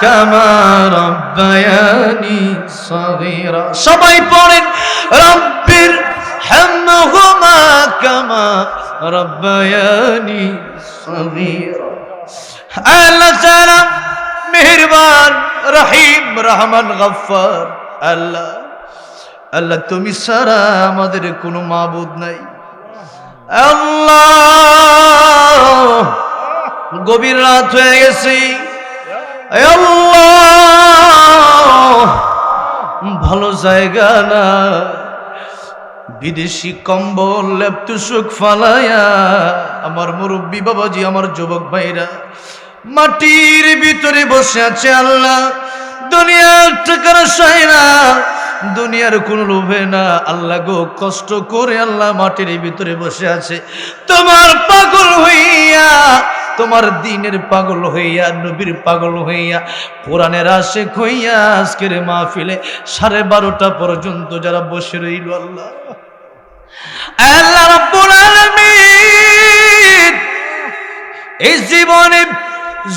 كما ربياني صغيرا সবাই পড়েন রব্বির হামহুমা কামা রব্বায়ানি সগীরা আল্লাহ তাআলা মেহেরবান রহিম রহমান গফফার আল্লাহ আল্লাহ তুমি সারা আমাদের কোনো মাবুদ নাই আল্লাহ গভীর রাত হয়ে গেছে এ আল্লাহ ভালো জায়গা না। বিদেশি কম্বল লেপটুসুক ফালায়া। আমার মুরব্বী বাবাজি, আমার যুবক ভাইরা, মাটির ভিতরে বসে আছে আল্লাহ। দুনিয়ার টাকার না, দুনিয়ার কোন লোভে না। আল্লাহ গো, কষ্ট করে আল্লাহ মাটির ভিতরে বসে আছে। তোমার পাগল হইয়া তোমার দিনের পাগল হইয়া, নবীর পাগল হইয়া, কোরআনের আশেক হইয়া আজকের মাহফিলে সাড়ে বারোটা পর্যন্ত যারা বসে রইল আল্লাহ। এই জীবনে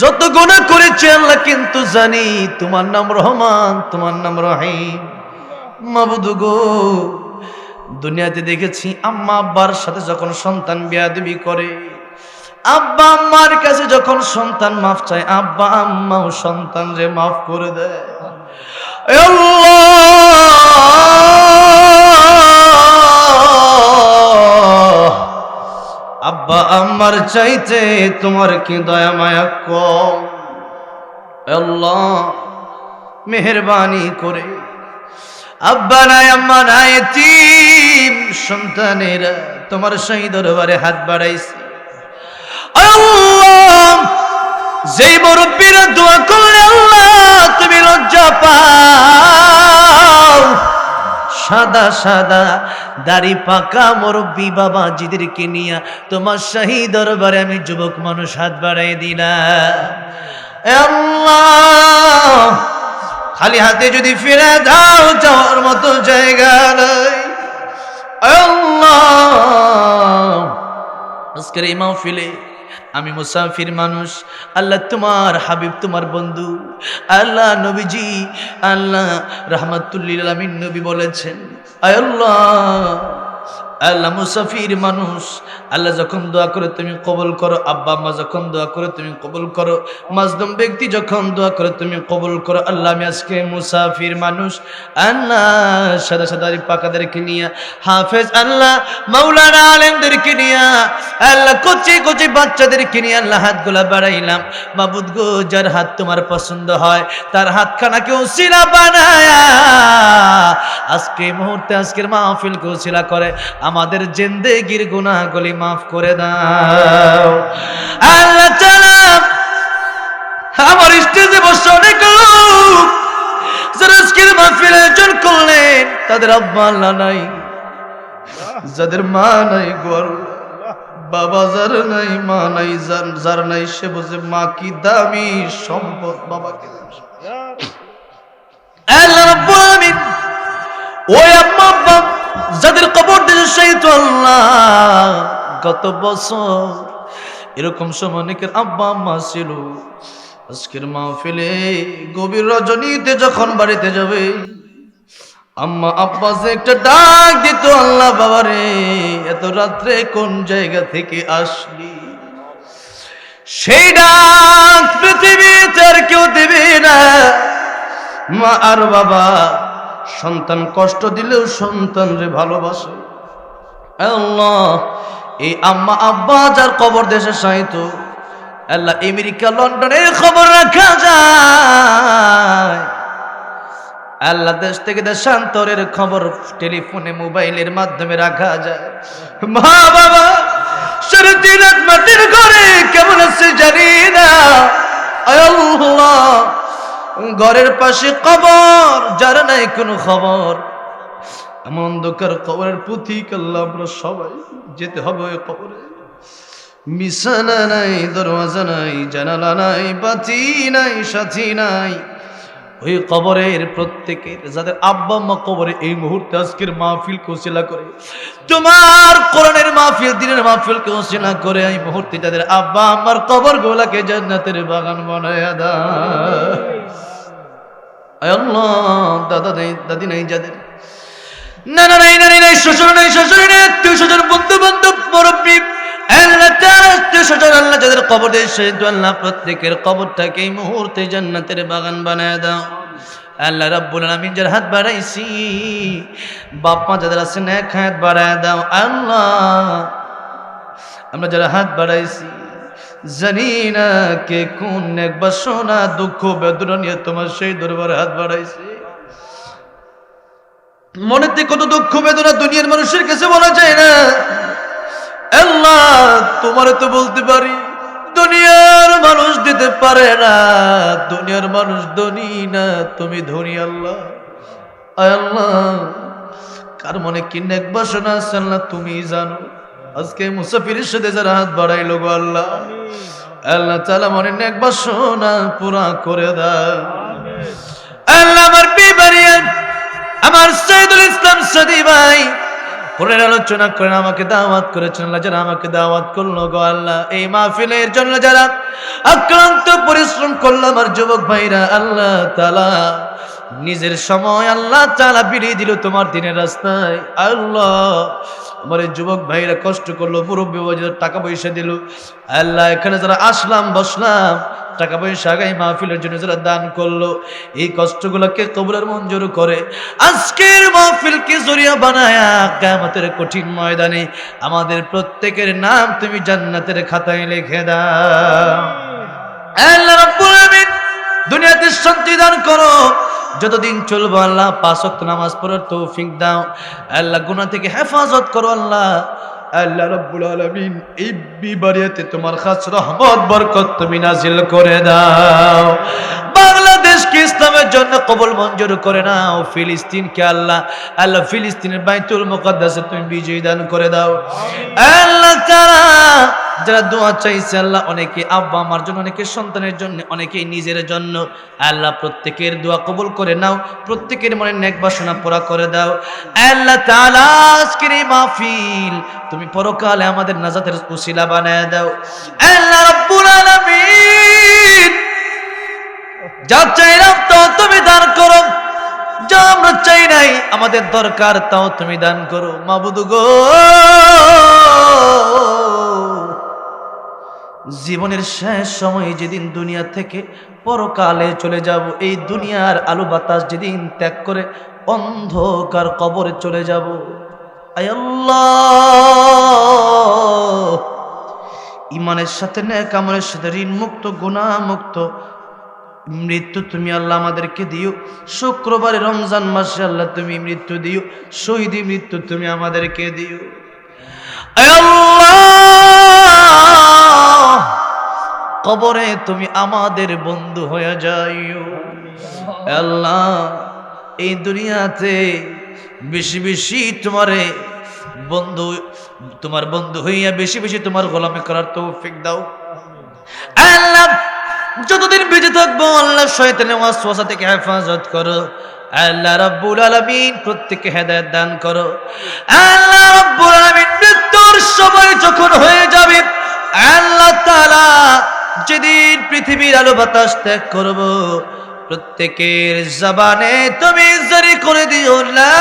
যত গুনাহ করেছে আল্লাহ কিন্তু জানি তোমার নাম রহমান, তোমার নাম রহিম। মাবুদু গো, দুনিয়াতে দেখেছি আম্মা আব্বার সাথে যখন সন্তান বিয়াদবি করে আব্বা আম্মার কাছে যখন সন্তান মাফ চায়, আব্বা আম্মাও সন্তান যে মাফ করে দেয়। আব্বা আম্মার চাইতে তোমার কি দয়া মায়া কম? আল্লাহ, মেহরবানি করে। আব্বা নাই, আম্মা নাই, তিন সন্তানেরা তোমার সেই দরবারে হাত বাড়াইছে। যেই মুরব্বীরা দোয়া করলে তুমি লজ্জা পাও। সাদা সাদা, দাড়ি পাকা মুরব্বী বাবা জিদেরকে নিয়ে তোমার শাহী দরবারে আমি যুবক মানুষ হাত বাড়াই দিলাম। খালি হাতে যদি ফিরে দাও যাওয়ার মতো জায়গা নাই। আজকের এই মাহফিলে আমি মুসাফির মানুষ, আল্লাহ তোমার হাবিব, তোমার বন্ধু, আল্লাহ নবীজি, আল্লাহ রহমতুল্লিল আমিন নবী বলেছেন আল্লাহ। আল্লাহ মুসাফির মানুষ। আল্লাহ যখন দোয়া করে, তুমি কবল করো। আব্বা, আম্মা যখন দোয়া করে, তুমি কবল করো। মাজদুম ব্যক্তি যখন দোয়া করে, তুমি কবল করো। আল্লাহ, আমি আজকে মুসাফির মানুষ। আল্লাহ, সাদা সাদা পাকাদেরকে নিয়ে। হাফেজ আল্লাহ, মাওলানা আলেমদেরকে নিয়ে। আল্লাহ, কচি কচি বাচ্চাদেরকে নিয়ে আল্লাহ হাতগুলা বাড়াইলাম। মাবুদ গো, যার হাত তোমার পছন্দ হয়, তার হাতখানাকে উসিলা বানায়া। আজকে মুহূর্তে আজকের মাহফিলকে উসিলা করে। আমাদের জিন্দেগির গুনাহগুলি মাফ করে দাও আল্লাহ তাআলা আমার স্টেজে বসে অনেক লোক যারা আজকের মাহফিল আয়োজন করলেন তাদের আব্বা আল্লাহ নাই যাদের মা নাই গোয়ার বাবা যার নাই মা নাই যার যার নাই সে বুঝে মা কি দামি সম্পদ বাবা কি। আল্লাহ রাব্বুল ওই আম্মা আব্বা যাদের কবর দিয়েছে সেই তো আল্লাহ। গত বছর এরকম সময় অনেকের আব্বা আম্মা ছিল। আজকের মাহফিলে গভীর রজনীতে যখন বাড়িতে যাবে, আম্মা আব্বা যে একটা ডাক দিত, আল্লাহ বাবারে, এত রাত্রে কোন জায়গা থেকে আসলি? সেই ডাক পৃথিবীতে আর কেউ দেবে না। মা আর বাবা সন্তান কষ্ট দিলেও সন্তান রে ভালোবাসে। এই আম্মা আব্বা যার কবর দেশে সাহিত্য আল্লাহ আমেরিকা লন্ডনের খবর রাখা যায়। আল্লাহ দেশ থেকে দেশান্তরের খবর টেলিফোনে, মোবাইলের মাধ্যমে রাখা যায়। মা বাবা সারা দিন রাত মাটির ঘরে কেমন আছে জানি না। আল্লাহ ঘরের পাশে কবর, যার নাই কোনো খবর। এমন অন্ধকার কবরের পুঁথি আল্লাহ, আমরা সবাই যেতে হবে ওই কবরে। বিছানা নাই, দরওয়াজা নাই, জানালা নাই, বাতি নাই, সাথী নাই। ওই কবরের প্রত্যেকের, যাদের আব্বা আম্মা কবরে এই মুহূর্তে আজকের মাহফিল কোসিলা করে, তোমার কোরআনের মাহফিল, দিনের মাহফিল কোসিলা করে এই মুহূর্তে তাদের আব্বা আম্মার কবর গোলাকে জান্নাতের বাগান বানায় আল্লাহ, দাদা নেই, দাদি নেই, যাদের। না না নাই নাই নাই, শ্বশুর নাই, শ্বশুর নেই, আত্মীয় স্বজন বন্ধু বান্ধব তার আল্লাহ যাদের আল্লাহ প্রত্যেকের মুহূর্তে বাগান বানায় দাও। হাত যাদের বাড়ায় দাও। আল্লাহ, আমরা হাত জানি না কে কোন এক দুঃখ, বেদনা নিয়ে তোমার সেই দরবারে হাত বাড়াইছি। মনেতে কত দুঃখ, বেদনা দুনিয়ার মানুষের কাছে বলা যায় না। আল্লাহ, তোমার তো বলতে পারি, দুনিয়ার মানুষ দিতে পারে না। দুনিয়ার মানুষ ধনী না, তুমি ধনী আল্লাহ। কার মনে কি নেক বাসনা আছে আল্লাহ তুমি জানো। আজকে মুসাফিরের সাথে যারা হাত বাড়াইলো গো আল্লাহ আল্লাহ তালা মনে নেক বাসনা পুরা করে দাও। আল্লাহ আমার বিবারিয়ান আমার সৈদুল ইসলাম সদি ভাই পরের আলোচনা করেন আমাকে দাওয়াত করেছেন, আল্লাহ যারা আমাকে দাওয়াত করল গো আল্লাহ। এই মাহফিলের জন্য যারা আক্রান্ত, পরিশ্রম করল আমার যুবক ভাইরা, আল্লাহ তালা নিজের সময় আল্লাহ চালা বিড়িয়ে দিল তোমার দিনের রাস্তায়। আল্লাহ, আমার যুবক ভাইরা কষ্ট করল, মুরব্বী টাকা পয়সা দিল। আল্লাহ, এখানে যারা আসলাম, বসলাম, টাকা পয়সা আগাই মাহফিলের জন্য যারা দান করল, এই কষ্টগুলোকে কবুলের মঞ্জুর করে? আজকের মাহফিলকে জরিয়া বানায়া কেমতের কঠিন ময়দানে আমাদের প্রত্যেকের নাম তুমি জান্নাতের খাতায় লিখে দাও। আল্লাহ রাব্বুল আলামিন দুনিয়াতে শান্তি দান করো। যতদিন চলবো আল্লাহ, পাঁচ ওয়াক্ত নামাজ পড়ার তৌফিক দাও। আল্লাহ গুনা থেকে হেফাজত করো আল্লাহ। আল্লাহ রব্বুল আলমিন এই বিবারিয়াতে তোমার খাস রহমত, বরকত তুমি নাজিল করে দাও। ইসলামের জন্য কবল মঞ্জুর করে নাও। ফিলিস্তিনকে আল্লাহ আল্লাহ ফিলিস্তিনের বাইতুল মুকদ্দাসে তুমি বিজয় দান করে দাও। আল্লাহ তারা যারা দোয়া চাইছে আল্লাহ অনেকে আব্বা আমার জন্য অনেকে সন্তানের জন্য অনেকে নিজের জন্য আল্লাহ প্রত্যেকের দোয়া কবুল করে নাও। প্রত্যেকের মনে নেক বাসনা পুরা করে দাও। আল্লাহ তাআলা আজকের এই মাহফিল তুমি পরকালে আমাদের নাজাতের উসিলা বানায় দাও। আল্লাহ রাব্বুল আলামিন যা চাইলাম তো তুমি দান করো। যা আমরা চাই নাই, আমাদের দরকার তাও তুমি দান করো। মাবুদু গো। জীবনের শেষ সময় যেদিন দুনিয়া থেকে পরকালে চলে যাব, এই দুনিয়ার আলো বাতাস যেদিন ত্যাগ করে অন্ধকার কবরে চলে যাব। ইমানের সাথে ন্যাক আমলের সাথে ঋণ মুক্ত গুণা মুক্ত মৃত্যু তুমি আল্লাহ আমাদেরকে দিও। শুক্রবারে রমজান মাসে আল্লাহ তুমি মৃত্যু দিও। শহীদি মৃত্যু তুমি আমাদেরকে দিও। কবরে তুমি আমাদের বন্ধু হয়ে যাইও। আল্লাহ, এই দুনিয়াতে বেশি বেশি তোমারে বন্ধু, তোমার বন্ধু হইয়া বেশি বেশি তোমার গোলামি করার তৌফিক দাও। আল্লাহ যতদিন বেঁচে থাকব, আল্লাহ শয়তানের ওয়াসওয়াসা থেকে হেফাজত করো। আল্লাহ রাব্বুল আলামিন প্রত্যেককে হেদায়েত দান করো। আল্লাহ রাব্বুল আলামিন মৃত্যুর সময় যখন হয়ে যাবে, আল্লাহ তাআলা যেদিন পৃথিবীর আলো বাতাস ত্যাগ করব, প্রত্যেকের জবানে তুমি জারি করে দিও, লা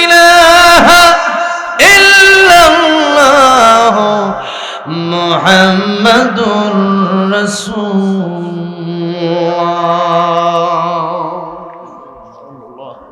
ইলাহা ইল্লাল্লাহ। محمد رسول الله.